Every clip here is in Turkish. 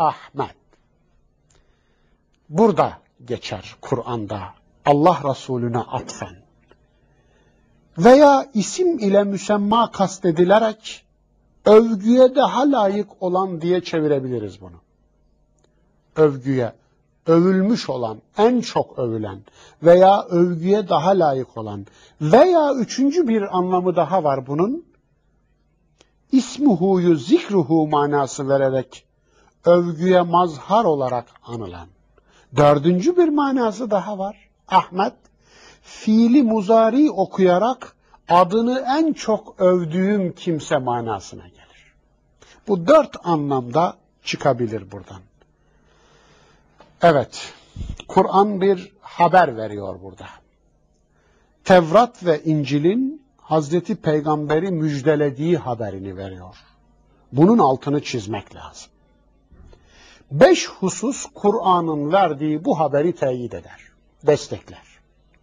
Ahmet. Burada geçer Kur'an'da Allah Resulüne atfen. Veya isim ile müsemma kastedilerek övgüye daha layık olan diye çevirebiliriz bunu. Övgüye, övülmüş olan, en çok övülen veya övgüye daha layık olan veya üçüncü bir anlamı daha var bunun. İsmuhu'yu zikruhu manası vererek övgüye mazhar olarak anılan. Dördüncü bir manası daha var. Ahmet, fiili muzari okuyarak adını en çok övdüğüm kimse manasına gelir. Bu dört anlamda çıkabilir buradan. Evet, Kur'an bir haber veriyor burada. Tevrat ve İncil'in Hazreti Peygamber'i müjdelediği haberini veriyor. Bunun altını çizmek lazım. Beş husus Kur'an'ın verdiği bu haberi teyit eder, destekler.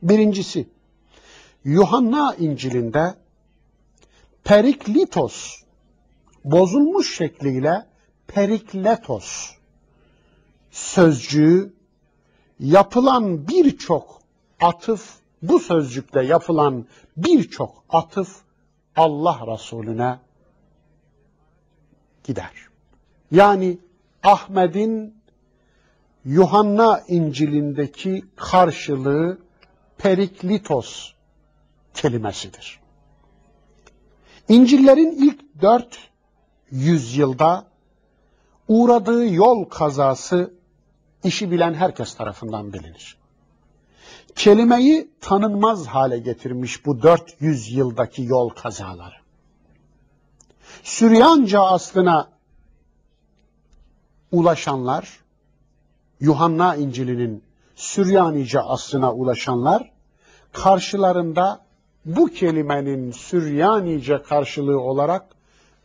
Birincisi, Yuhanna İncil'inde periklitos, bozulmuş şekliyle perikletos sözcüğü yapılan birçok atıf, bu sözcükle yapılan birçok atıf Allah Resulüne gider. Yani Ahmet'in Yuhanna İncil'indeki karşılığı periklitos kelimesidir. İncillerin ilk dört yüzyılda uğradığı yol kazası işi bilen herkes tarafından bilinir. Kelimeyi tanınmaz hale getirmiş bu 400 yıldaki yol kazaları. Süryanca aslına ulaşanlar, Yuhanna İncil'inin Süryanice aslına ulaşanlar, karşılarında bu kelimenin Süryanice karşılığı olarak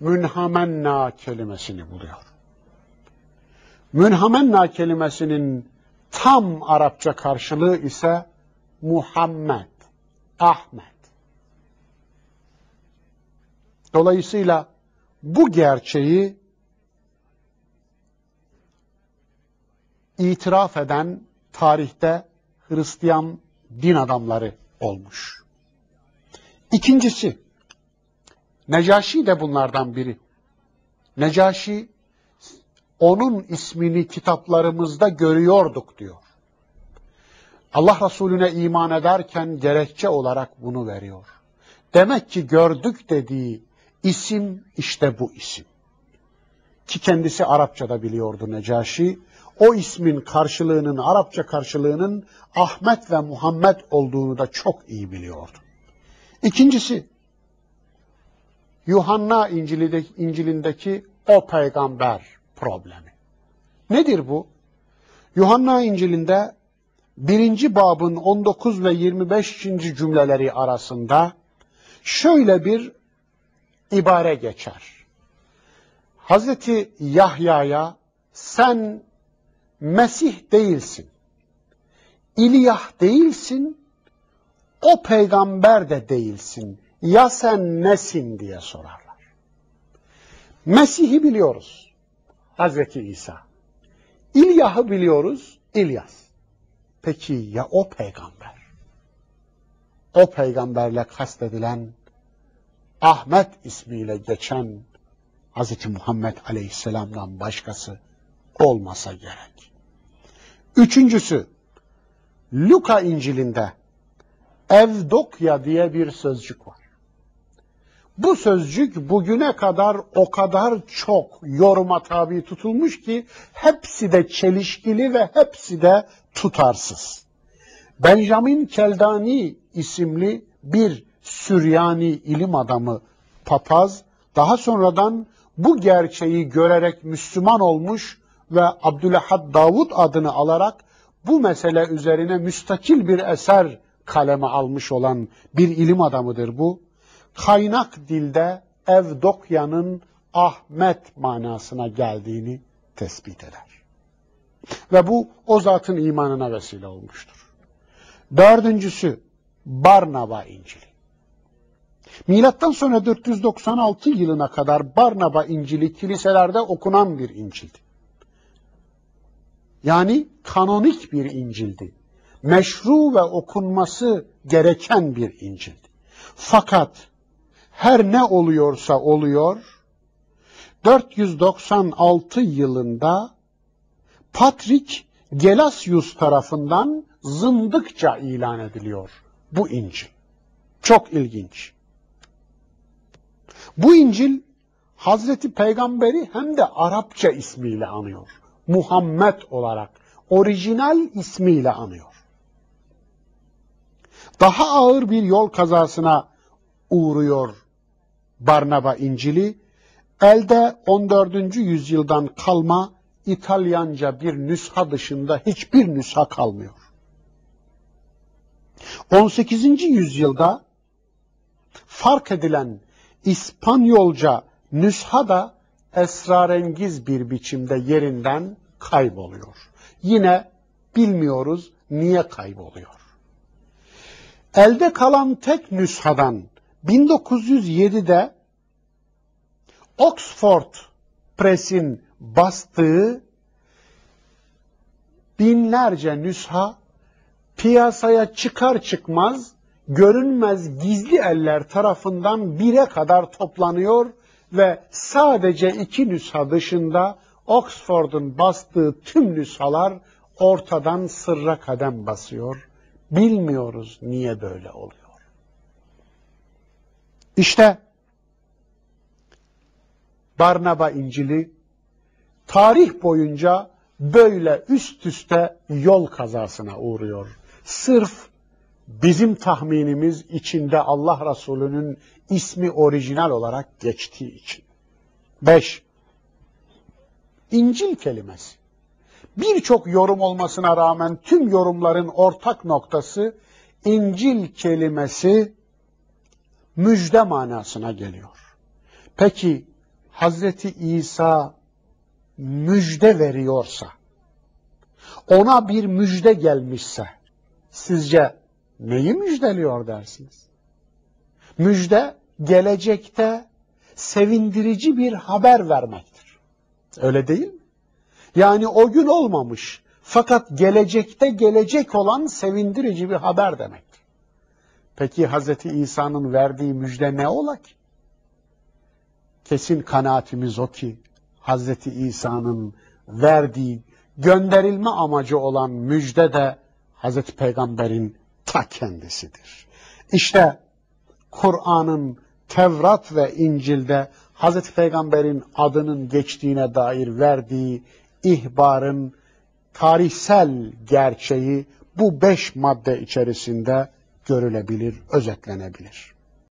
münhamenna kelimesini buluyor. Münhamenna kelimesinin tam Arapça karşılığı ise Muhammed, Ahmet. Dolayısıyla bu gerçeği itiraf eden tarihte Hristiyan din adamları olmuş. İkincisi, Necaşi de bunlardan biri. Necaşi onun ismini kitaplarımızda görüyorduk diyor. Allah Resulüne iman ederken gerekçe olarak bunu veriyor. Demek ki gördük dediği isim işte bu isim. Ki kendisi Arapçada biliyordu Necaşi. O ismin karşılığının, Arapça karşılığının Ahmet ve Muhammed olduğunu da çok iyi biliyordu. İkincisi, Yuhanna İncil'indeki o peygamber problemi. Nedir bu? Yuhanna İncil'inde birinci babın 19 ve 25. cümleleri arasında şöyle bir ibare geçer. Hazreti Yahya'ya sen Mesih değilsin, İlyah değilsin, o peygamber de değilsin. Ya sen nesin diye sorarlar. Mesih'i biliyoruz. Hazreti İsa. İlyah'ı biliyoruz, İlyas. Peki ya o peygamber? O peygamberle kastedilen Ahmet ismiyle geçen Hz. Muhammed Aleyhisselam'dan başkası olmasa gerek. Üçüncüsü, Luka İncil'inde Evdokya diye bir sözcük var. Bu sözcük bugüne kadar o kadar çok yoruma tabi tutulmuş ki hepsi de çelişkili ve hepsi de tutarsız. Benjamin Keldani isimli bir Süryani ilim adamı papaz daha sonradan bu gerçeği görerek Müslüman olmuş ve Abdülahad Davud adını alarak bu mesele üzerine müstakil bir eser kaleme almış olan bir ilim adamıdır bu kaynak dilde Evdokya'nın Ahmet manasına geldiğini tespit eder. Ve bu o zatın imanına vesile olmuştur. Dördüncüsü Barnaba İncili. Milattan sonra 496 yılına kadar Barnaba İncili kiliselerde okunan bir İncildi. Yani kanonik bir İncil'di. Meşru ve okunması gereken bir İncil'di. Fakat her ne oluyorsa oluyor, 496 yılında Patrik Gelasius tarafından zındıkça ilan ediliyor bu İncil. Çok ilginç. Bu İncil Hazreti Peygamberi hem de Arapça ismiyle anıyor. Muhammed olarak orijinal ismiyle anıyor. Daha ağır bir yol kazasına uğruyor Barnaba İncil'i. Elde 14. yüzyıldan kalma İtalyanca bir nüsha dışında hiçbir nüsha kalmıyor. 18. yüzyılda fark edilen İspanyolca nüsha da esrarengiz bir biçimde yerinden kayboluyor. Yine bilmiyoruz niye kayboluyor. Elde kalan tek nüshadan 1907'de Oxford Press'in bastığı binlerce nüsha piyasaya çıkar çıkmaz görünmez gizli eller tarafından bire kadar toplanıyor ve sadece iki nüsha dışında Oxford'un bastığı tüm nüshalar ortadan sırra kadem basıyor. Bilmiyoruz niye böyle oluyor. İşte Barnaba İncil'i tarih boyunca böyle üst üste yol kazasına uğruyor. Sırf bizim tahminimiz içinde Allah Resulü'nün ismi orijinal olarak geçtiği için. Beş, İncil kelimesi. Birçok yorum olmasına rağmen tüm yorumların ortak noktası İncil kelimesi müjde manasına geliyor. Peki Hazreti İsa müjde veriyorsa, ona bir müjde gelmişse, sizce neyi müjdeliyor dersiniz? Müjde gelecekte sevindirici bir haber vermektir. Öyle değil mi? Yani o gün olmamış fakat gelecekte gelecek olan sevindirici bir haber demektir. Peki Hz. İsa'nın verdiği müjde ne ola ki? Kesin kanaatimiz o ki Hz. İsa'nın verdiği gönderilme amacı olan müjde de Hz. Peygamber'in ta kendisidir. İşte Kur'an'ın Tevrat ve İncil'de Hz. Peygamber'in adının geçtiğine dair verdiği ihbarın tarihsel gerçeği bu beş madde içerisinde görülebilir, özetlenebilir.